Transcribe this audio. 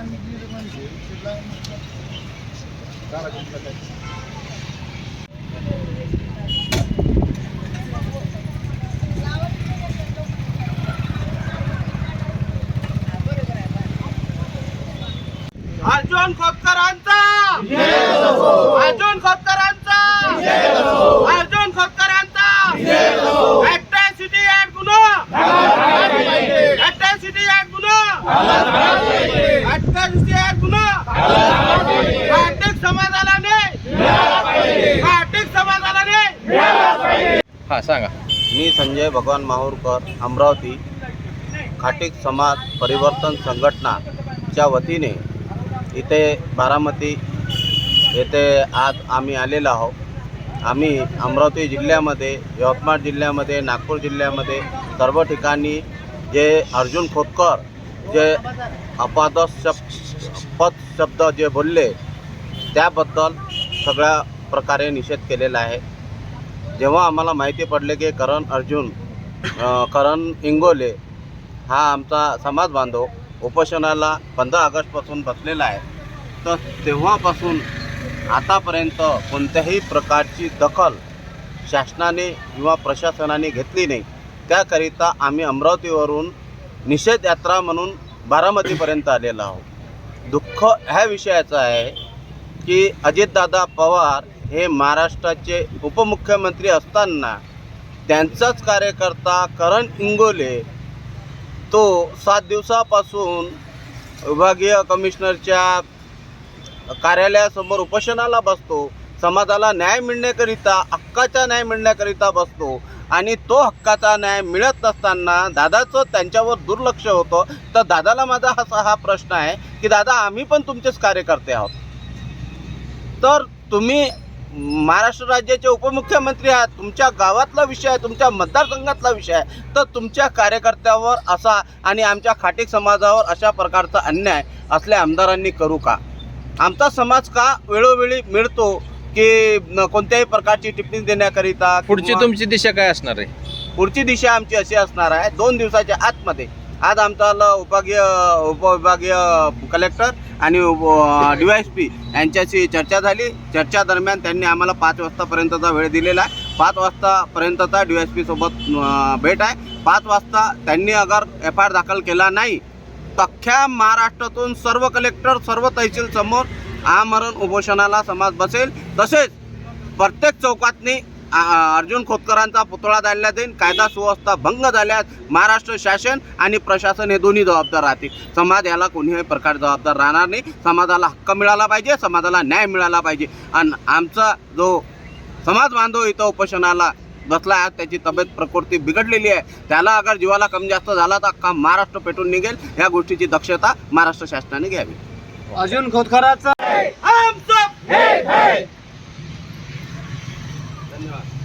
आणि दीड म्हणजे अर्जुन खोतकरांचा! अर्जुन खोतकरांचा! अर्जुन खोतकरांचा! अट्रॅसिटी ऍट गुन्हा! अट्रॅसिटी ऍट गुन्हा! हां सांगा. मी संजय भगवान माहूरकर अमरावती खाटिक समाज परिवर्तन संघटनाच्या वतीने इथे बारामती येथे आज आम्ही आलेलो आहोत. आम्ही अमरावती जिल्ह्यामध्ये यवतमाळ जिल्ह्यामध्ये नागपूर जिल्ह्यामध्ये सर्व ठिकाणी जे अर्जुन खोतकर जे अपादस पद शब्द जे बोलले त्याबद्दल सगळ्या प्रकारे निषेध केलेला आहे. जेव्हा आम्हाला माहिती पडले की करण अर्जुन करण इंगोले हा आमचा समाज बांधव उपोषणाला पंधरा ऑगस्टपासून बसलेला आहे. तर तेव्हापासून आतापर्यंत कोणत्याही प्रकारची दखल शासनाने किंवा प्रशासनाने घेतली नाही. त्याकरिता आम्ही अमरावतीवरून निषेध यात्रा म्हणून बारामतीपर्यंत आलेलो आहोत. दुःख ह्या विषयाचं आहे की अजितदादा पवार हे महाराष्ट्राचे उपमुख्यमंत्री असताना त्यांचाच कार्यकर्ता करण इंगोले तो सात दिवसापासून विभागीय कमिशनरच्या कार्यालयासमोर उपोषणाला बसतो. समाजाला न्याय मिळण्याकरिता हक्काचा न्याय मिळण्याकरिता बसतो आणि तो हक्काचा न्याय मिळत नसताना दादाचं त्यांच्यावर दुर्लक्ष होतं. तर दादाला माझा असा हा प्रश्न आहे की दादा आम्ही पण तुमचेच कार्यकर्ते आहोत. तर तुम्ही महाराष्ट्र राज्याचे उपमुख्यमंत्री आहात तुमच्या गावातला विषय आहे तुमच्या मतदारसंघातला विषय आहे तर तुमच्या कार्यकर्त्यावर असा आणि आमच्या खाटीक समाजावर अशा प्रकारचा अन्याय असल्या आमदारांनी करू का? आमचा समाज का वेळोवेळी मिळतो की कोणत्याही प्रकारची टिप्पणी देण्याकरिता पुढची तुमची दिशा काय असणार आहे? पुढची दिशा आमची अशी असणार आहे दोन दिवसाच्या आतमध्ये. आज आमचा उपभागीय उपविभागीय कलेक्टर आणि डी वाय एस पी यांच्याशी चर्चा झाली. चर्चा दरम्यान त्यांनी आम्हाला पाच वाजतापर्यंतचा वेळ दिलेला आहे. पाच वाजतापर्यंतचा डी वाय एस पीसोबत भेट आहे. पाच वाजता त्यांनी अगर एफ आय आर दाखल केला नाही अख्ख्या महाराष्ट्रातून सर्व कलेक्टर सर्व तहसील समोर आमरण उपोषणाला समाज बसेल. तसेच प्रत्येक चौकातनी अर्जुन खोतकरांचा पुतळा जाळण्यात येईल कायदा सुव्यवस्था भंग झाल्यास महाराष्ट्र शासन आणि प्रशासन हे दोन्ही जबाबदार राहतील. समाज याला कोणीही प्रकार जबाबदार राहणार नाही. समाजाला हक्क मिळाला पाहिजे समाजाला न्याय मिळाला पाहिजे. आणि आमचा जो समाज बांधव इथं उपोषणाला बसला आहे त्याची तब्येत प्रकृती बिघडलेली आहे. त्याला अगर जीवाला कमी जास्त झाला तर अख्खा महाराष्ट्र पेटून निघेल. या गोष्टीची दक्षता महाराष्ट्र शासनाने घ्यावी. अर्जुन खोतकरांचा 兄弟们